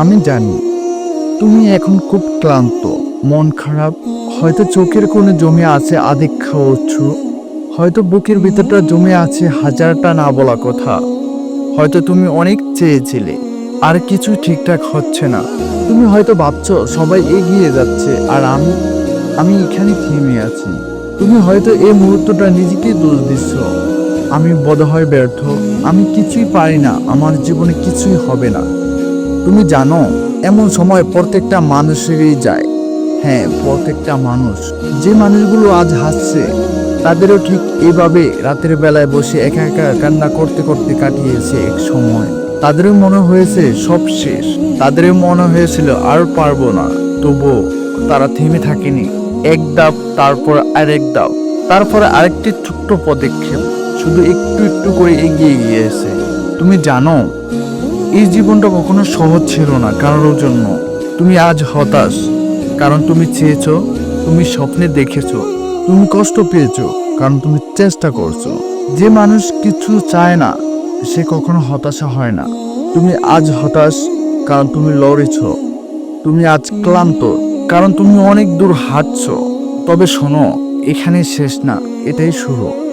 আমি জানি, তুমি এখন খুব ক্লান্ত, মন খারাপ, হয়তো চোখের কোণে জমে আছে আদিক্ষা অশ্রু হয়তো বুকের ভিতরটা জমে আছে হাজারটা না বলা কথা। হয়তো তুমি অনেক চেয়েছিলে, আর কিছু ঠিকঠাক হচ্ছে না। তুমি হয়তো ভাবছ, সবাই এগিয়ে যাচ্ছে, আর আমি আমি এখানে থেমে আছি। তুমি হয়তো এই মুহূর্তটা নিজেকে দোষ দিচ্ছ। আমি বোধহয় ব্যর্থ, আমি কিছুই পারি না, আমার জীবনে কিছুই হবে না। তুমি জানো, এমন সময় প্রত্যেকটা মানুষেরই যায়। হ্যাঁ প্রত্যেকটা মানুষ। যে মানুষগুলো আজ হাসছে, তাদেরও ঠিক এভাবে রাতের বেলায় বসে একা একা কান্না করতে করতে কাটিয়েছে এক সময়। তাদেরও মনে হয়েছে সব শেষ। তাদেরও মনে হয়েছিল আর পারব না। তবুও তারা থেমে থাকেনি। এক ধাপ তারপর আরেক ধাপ তারপরে আরেকটি ছোট্ট পদক্ষেপ। শুধু একটু একটু করে এগিয়ে গিয়েছে। তুমি জানো এই জীবনটা কখনো সহজ ছিল না কারোর জন্য। তুমি আজ হতাশ, কারণ তুমি চেয়েছো, তুমি স্বপ্নে দেখেছ, তুমি কষ্ট পেয়েছ, কারণ তুমি চেষ্টা করছ। যে মানুষ কিছু চায় না, সে কখনো হতাশা হয় না। তুমি আজ হতাশ, কারণ তুমি লড়েছ। তুমি আজ ক্লান্ত, কারণ তুমি অনেক দূর হাঁটছ। তবে শোনো, এখানে শেষ না, এটাই শুরু।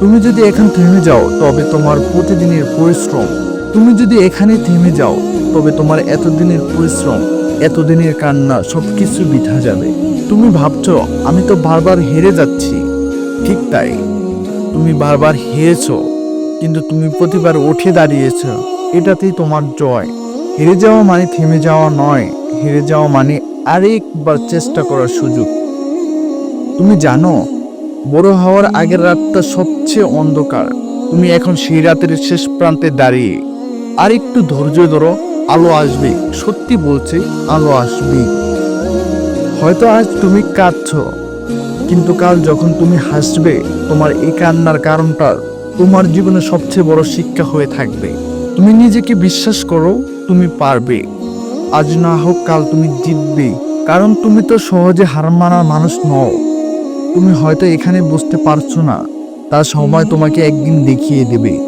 তুমি যদি এখান থেমে যাও, তবে তোমার প্রতিদিনের পরিশ্রম। তুমি যদি এখানে থেমে যাও, তবে তোমার এতদিনের পরিশ্রম, এতদিনের কান্না, সবকিছু বিথা যাবে। তুমি ভাবছ, আমি তো বারবার হেরে যাচ্ছি। ঠিক তাই। তুমি বারবার হেরেছো, কিন্তু তুমি প্রতিবার উঠে দাঁড়িয়েছ। এটাতেই তোমার জয়। হেরে যাওয়া মানে থেমে যাওয়া নয়। হেরে যাওয়া মানে আরেকবার চেষ্টা করার সুযোগ। তুমি জানো বড় হওয়ার আগের রাতটা সবচেয়ে অন্ধকার। তুমি এখন সেই রাতের শেষ প্রান্তে দাঁড়িয়ে। আর একটু ধৈর্য ধরো, আলো আসবে। সত্যি বলছি, আলো আসবে। হয়তো আজ তুমি কাঁদছ, কিন্তু কাল যখন তুমি হাসবে, তোমার এই কান্নার কারণটা তোমার জীবনে সবচেয়ে বড় শিক্ষা হয়ে থাকবে। তুমি নিজেকে বিশ্বাস করো, তুমি পারবে। আজ না হোক কাল তুমি জিতবে, কারণ তুমি তো সহজে হার মানার মানুষ নও। তুমি হয়তো এখানে বুঝতে পারছ না। তার সময় তোমাকে একদিন দেখিয়ে দেবে।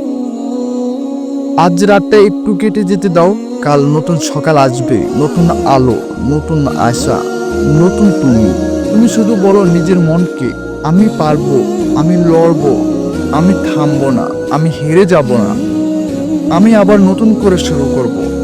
আজ রাতটা একটু কেটে যেতে দাও। কাল নতুন সকাল আসবে, নতুন আলো, নতুন আশা, নতুন তুমি। তুমি শুধু বলো নিজের মনকে, আমি পারব, আমি লড়বো, আমি থামবো না, আমি হেরে যাব না। আমি আবার নতুন করে শুরু করব।